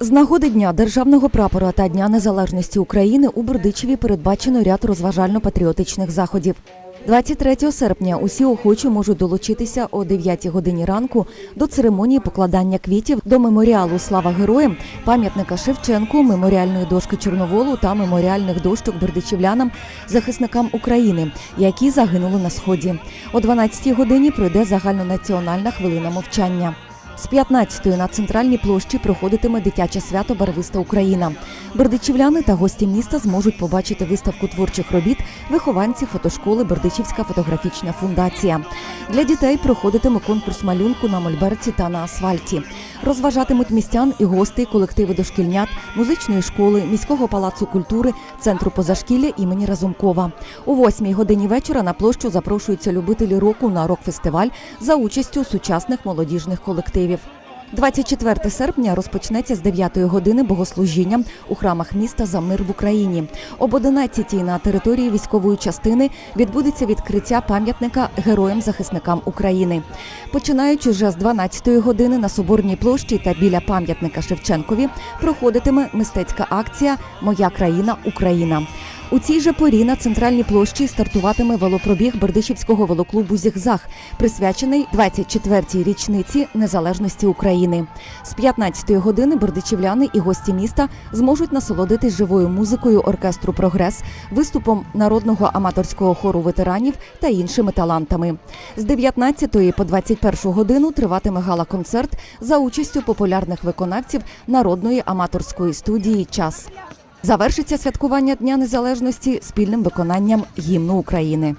З нагоди Дня державного прапора та Дня Незалежності України у Бердичеві передбачено ряд розважально-патріотичних заходів. 23 серпня усі охочі можуть долучитися о 9 годині ранку до церемонії покладання квітів до меморіалу Слава героям, пам'ятника Шевченку, меморіальної дошки Чорноволу та меморіальних дощок бердичівлянам, захисникам України, які загинули на сході. О 12 годині пройде загальнонаціональна хвилина мовчання. З 15-ї на центральній площі проходитиме дитяче свято Барвиста Україна. Бердичівляни та гості міста зможуть побачити виставку творчих робіт вихованців фотошколи Бердичівська фотографічна фундація. Для дітей проходитиме конкурс малюнку на мольберті та на асфальті. Розважатимуть містян і гостей колективи дошкільнят, музичної школи, міського палацу культури, центру позашкілля імені Разумкова. О 8-й годині вечора на площу запрошуються любителі року на рок-фестиваль за участю сучасних молодіжних колективів. 24 серпня розпочнеться з 9 години богослужіння у храмах міста за мир в Україні. Об 11 на території військової частини відбудеться відкриття пам'ятника героям-захисникам України. Починаючи вже з 12 години на Соборній площі та біля пам'ятника Шевченкові проходитиме мистецька акція Моя країна Україна. У цій же порі на центральній площі стартуватиме велопробіг Бердичівського велоклубу Зігзаг, присвячений 24-й річниці незалежності України. З 15-ї години бердичівляни і гості міста зможуть насолодитись живою музикою оркестру Прогрес, виступом народного аматорського хору ветеранів та іншими талантами. З 19 по 21 годину триватиме гала-концерт за участю популярних виконавців народної аматорської студії Час. Завершиться святкування Дня Незалежності спільним виконанням гімну України.